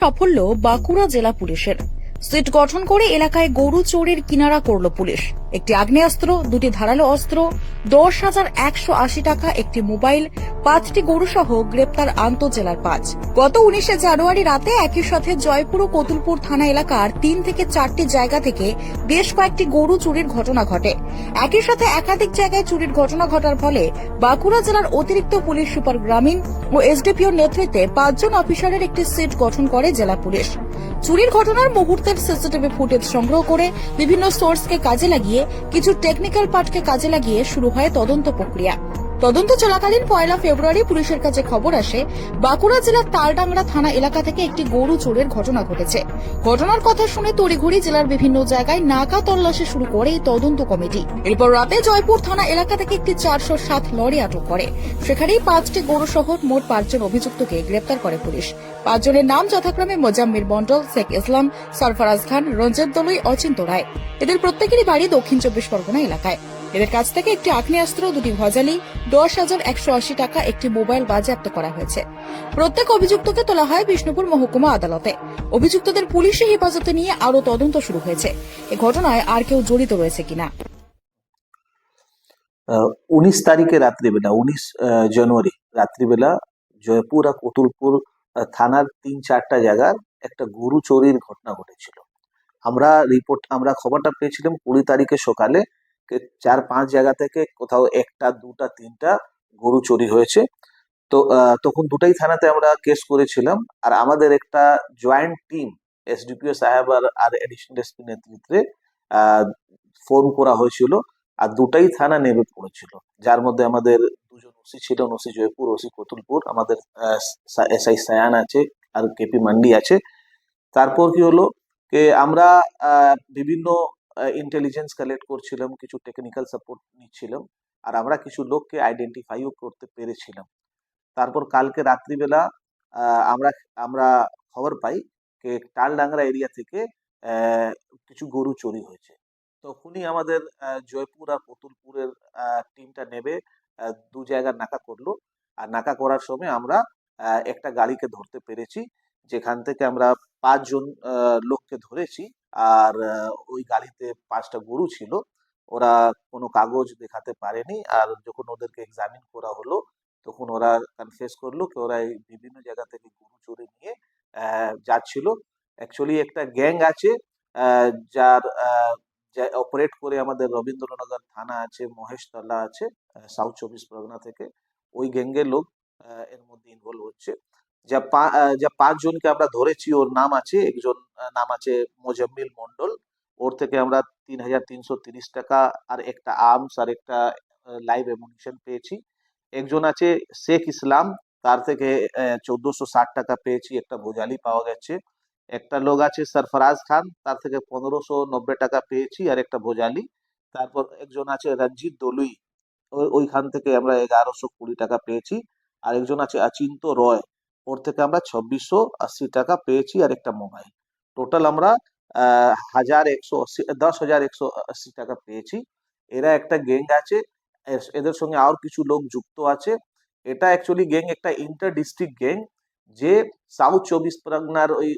সাফল্য বাঁকুড়া জেলা পুলিশের। সিট গঠন করে এলাকায় গরু চোরের কিনারা করল পুলিশ। একটি আগ্নেয়াস্ত্র, দুটি ধারালো অস্ত্র, দশ হাজার একশো আশি টাকা, একটি মোবাইল, পাঁচটি গরু সহ গ্রেপ্তার আন্তজেলার পাঁচ। গত উনিশে জানুয়ারি রাতে একই সাথে জয়পুর ও কতুলপুর থানা এলাকার তিন থেকে চারটি জায়গা থেকে বেশ কয়েকটি গরু চুরির ঘটনা ঘটে। একই সাথে একাধিক জায়গায় চুরির ঘটনা ঘটার ফলে বাঁকুড়া জেলার অতিরিক্ত পুলিশ সুপার গ্রামীণ ও এসডিপিওর নেতৃত্বে পাঁচজন অফিসারের একটি সেট গঠন করে জেলা পুলিশ। চুরির ঘটনার মুহূর্তের সিসিটিভি ফুটেজ সংগ্রহ করে বিভিন্ন সোর্সকে কাজে লাগিয়ে, কিছু টেকনিক্যাল পার্টকে কাজে লাগিয়ে শুরু হয় তদন্ত প্রক্রিয়া। তদন্ত চলাকালীন পয়লা ফেব্রুয়ারি পুলিশের কাছে খবর আসে, বাঁকুড়া জেলার তালডাংরা থানা এলাকা থেকে একটি গরু চোরের ঘটনা ঘটেছে। ঘটনার কথা শুনে তড়িঘড়ি জেলার বিভিন্ন জায়গায় নাকা তল্লাশি শুরু করে এই তদন্ত কমিটি। এরপর রাতে জয়পুর থানা এলাকা থেকে একটি চারশো সাত লরি আটক করে। সেখানেই পাঁচটি গরু সহ মোট পাঁচজন অভিযুক্তকে গ্রেপ্তার করে পুলিশ। পাঁচজনের নাম যথাক্রমে মোজাম্মির মন্ডল শেখ ইসলাম, সরফরাজ খান রঞ্জিত দলুই, অচিন্ত রায়। এদের প্রত্যেকেরই বাড়ি দক্ষিণ চব্বিশ পরগনা এলাকায়। এদের কাছ থেকে একটি আগ্নেয়াস্ত্র, দুটি ভজালি, দশ হাজার একশো আশি টাকা একটি মোবাইল বাজেয়াপ্ত করা হয়েছে। প্রত্যেক অভিযুক্তকে তোলা হয় বিষ্ণুপুর মহকুমা আদালতে। অভিযুক্তদের পুলিশি হেফাজতে নিয়ে আরও তদন্ত শুরু হয়েছে। এ ঘটনায় আর কেউ জড়িত রয়েছে কিনা? উনিশ তারিখে রাত্রিবেলা, উনিশ জানুয়ারি রাত্রিবেলা জয়পুর আর কতুলপুর থানার তিন চারটা জায়গার একটা গরু চুরির ঘটনা ঘটেছিল। আমরা রিপোর্ট আমরা খবরটা পেয়েছিলাম কুড়ি তারিখে সকালে চার পাঁচ জায়গা থেকে কোথাও একটা, দুটা, তিনটা গরু চুরি হয়েছে। তো তখন দুটাই থানাতে আমরা কেস করেছিলাম। আর আমাদের একটা জয়েন্ট টিম এসডিপিও সাহেব আর আর এডিশনাল এসপি নেতৃত্বে ফোন করা হয়েছিল। আর দুটাই থানা নেমে পড়েছিল। যার মধ্যে আমাদের দুজন ওসি ছিলেন ওসি জয়পুর, ওসি কতুলপুর, আমাদের এসআই সায়ান আছে আর কেপি মান্ডি আছে। তারপর কি হলো? আমরা বিভিন্ন ইন্টেলিজেন্স কালেক্ট করছিলাম, কিছু টেকনিক্যাল সাপোর্ট নিচ্ছিলাম, আর আমরা কিছু লোককে আইডেন্টিফাইও করতে পেরেছিলাম। তারপর কালকে রাত্রিবেলা আমরা আমরা খবর পাই যে টালডাংরা এরিয়া থেকে কিছু গরু চুরি হয়েছে। তখনই আমাদের জয়পুর আর কতুলপুরের টিমটা নেবে দু জায়গার নাকা করল। আর নাকা করার সময় আমরা একটা গাড়িকে ধরতে পেরেছি, যেখান থেকে আমরা পাঁচজন লোককে ধরেছি। আর ওই গাড়িতে পাঁচটা গরু ছিল। ওরা কোনো কাগজ দেখাতে পারেনি। আর যখন ওদেরকে এক্সামিন করা হলো, তখন ওরা কনফেস করল কি ওরা বিভিন্ন জায়গা থেকে গরু চুরি নিয়ে যাচ্ছিল। অ্যাকচুয়ালি একটা গ্যাং আছে যার অপারেট করে আমাদের রবীন্দ্রনগর থানা আছে, মহেশতলা আছে সাউথ চব্বিশ পরগনা থেকে। ওই গ্যাংয়ের লোক এর মধ্যে ইনভলভ হচ্ছে। যা পা- যা পাঁচজনকে আমরা ধরেছি, ওর নাম আছে, একজন নাম আছে মোজাম্মিল মন্ডল ওর থেকে আমরা তিন হাজার তিনশো তিরিশ টাকা আর একটা আর্মস আর একটা লাইভ এমুনিশন পেয়েছি। একজন আছে শেখ ইসলাম, তার থেকে চোদ্দশো ষাট টাকা পেয়েছি, একটা ভোজালি পাওয়া গেছে। একটা লোক আছে সরফরাজ খান, তার থেকে পনেরোশো নব্বই টাকা পেয়েছি আর একটা ভোজালি। তারপর একজন আছে রঞ্জিত দলুই, ওই- ওইখান থেকে আমরা এগারোশো কুড়ি টাকা পেয়েছি। আর একজন আছে অচিন্ত রয় ওর থেকে আমরা ছাব্বিশশো আশি টাকা পেয়েছি আর একটা মোবাইল। টোটাল আমরা হাজার একশো আশি, দশ হাজার একশো আশি টাকা পেয়েছি। এরা একটা গ্যাং আছে এদের সঙ্গে আর কিছু লোক যুক্ত আছে। এটা অ্যাকচুয়ালি গ্যাং একটা ইন্টার ডিস্ট্রিক্ট গ্যাং যে সাউথ চব্বিশ পরগনার ওই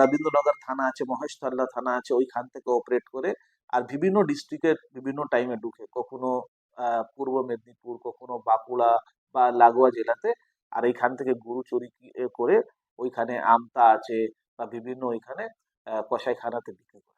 রবীন্দ্রনগর থানা আছে, মহেশতলা থানা আছে, ওইখান থেকে অপারেট করে আর বিভিন্ন ডিস্ট্রিক্টের বিভিন্ন টাইমে ঢুকে। কখনো পূর্ব মেদিনীপুর, কখনো বাঁকুড়া বা লাগোয়া জেলাতে আর এইখান থেকে গরু চুরি করে ওইখানে আমতা আছে বা বিভিন্ন ওইখানে কষাইখানাতে বিক্রি করে।